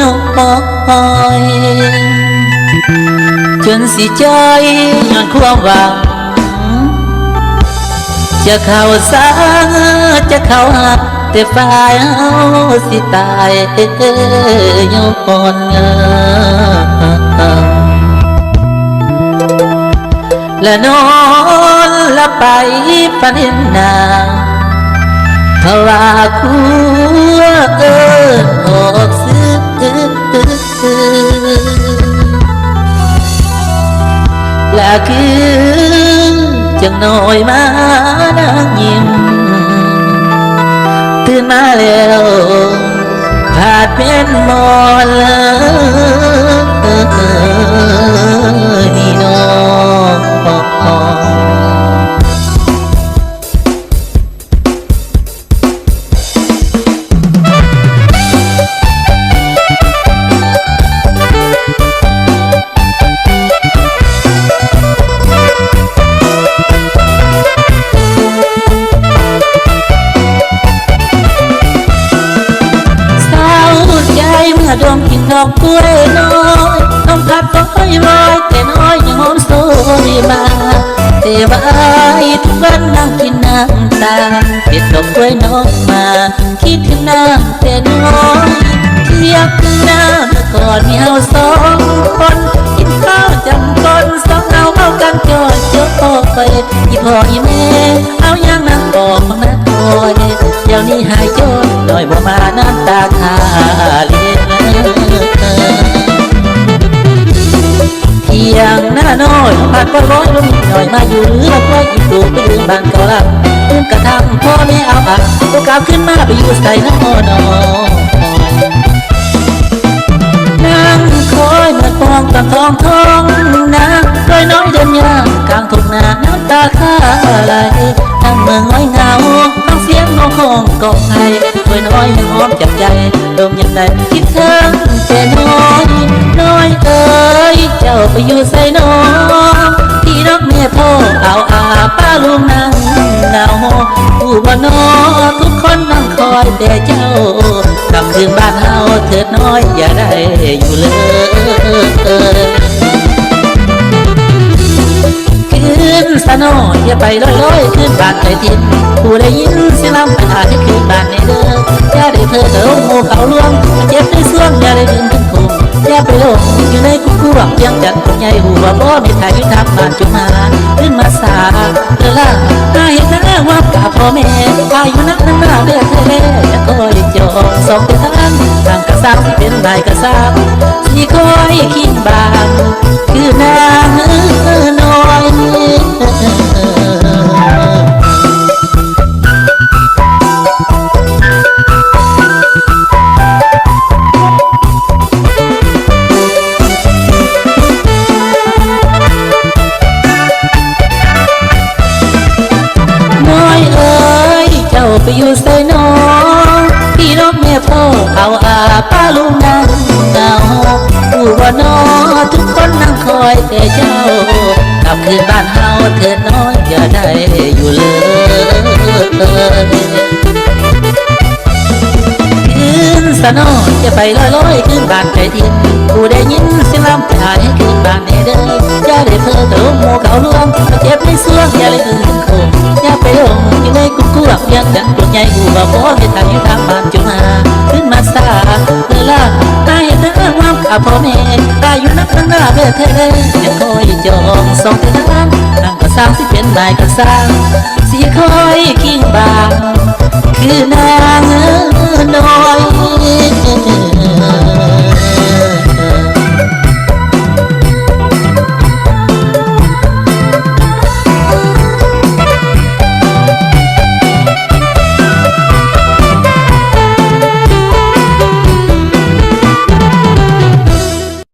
น้อยจนสิใจอยย้อนความหวัง จะเข้าสาจะเข้าหาแต่ฝ่ายเอาสิตายโยนเงอและนอนละไปปันเห็นนาเพราะว่าคูเอินออกซึ้งและคือจังหน่อยมานั่งยิ้มตื่นมาแล้ว ดวงกินดอกกล้วยน้อยน้องพัดก็ค่อยลอยแต่น้อยยังหอมโซดีมาแต่ว่าทุกวันนั่งกินน้ำตาเก็บดอกกล้วยน้องมาคิดถึงน้ำแต่น้อยเทียบถึงน้ำเมื่อก่อนมีเราสองคนกินข้าวจำก้นสองเอาเข้ากันจอดเจ้าพ่อไปอีพ่ออีแม่เอายังนั่งบอกของนักคอยเดี๋ยวนี้หายจนหน่อยบ่มาน้ำตา ก็ร้อยลงหน่อยมาอยู่หรือแล้วก็อีกตัวไปลืมบานเก่าลับลืมกระทำพ่อแม่เอาอะตัวกลับขึ้นมาไปอยู่ใส่น้อนอนั่งคอยเมื่อฟองตะทองทองนาร้อยน้อยเดินยางกลางทุ่งนาน้ำตาข้าไหลนั่งเมืองง้อยเงาฟังเสียงนกของกองไทยร้อยน้อยยังหอมจับใจดมยังได้คิดถึงแต่น้อยน้อยเอ้ยเจ้าไปอยู่ใส่น้อง ลุงนั่งหนาผู้บ่นอทุกคนนั่งคอยแต่เจ้ากลับคืนบ้านเฮาเถิดน้อยอย่าได้อยู่เลยคืนสนออย่าไปลอยลอยคืนบ้านใจทินผู้ได้ยินเสียงลำปัญหาให้คืนบ้านในเด้ออย่าได้เธอเด้อหมู่เขาล่วงเจ็บในส่วงอย่าได้ดึงถึงคุมอย่าไปหลงอยู่ในคุกคู่เพียงจันคนใหญ่หัวบ่มีทายอยู่ทางบ้านจุมาขึ้นมาายกระซ้างที่คอยคิดบางคือนางน้อยน้อยเอ้ยเจ้าไปอยู่ใส่น้องพี่น้องแม่พ่อเอาอาป้าลุงนั่ง คอยแต่เจ้ากลับคืนบ้านเฮาเถิดน้อยอย่าได้อยู่เลยคืนสนอจะไปลอยลอยคืนบ้านใจทินผู้ได้ยินเสียงลำพายคืนบ้านในเด้ออย่าได้เพ้อเติมหมู่เขาล่วงมาเจ็บในเสวงอย่าเลยอื่นคงอย่าไปลงอยู่ในกุ๊กกุ๊กยังจันกลุ่มใหญ่กูบ่บ่มีทางอยู่ทางบ้านจุมาขึ้นมาสาเวลา พ่อแม่ตายอยู่นั่งหน้าเบื่อเธอยังคอยจองสองเท่านั้นนางก็สร้างสิเป็นนายก็สร้างสีคอยกิ้งบางคือนางเอ